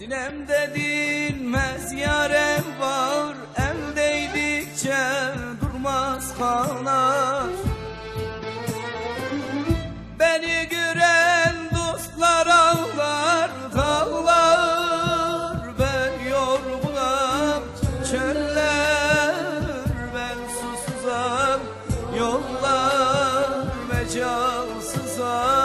Sinemde dinmez yare var. Eldeydikçe durmaz kanar. Beni gören dostlar ağlar Dağlar. Ben yorgunam Çöller. Ben susuzam Yollar mecalsızam.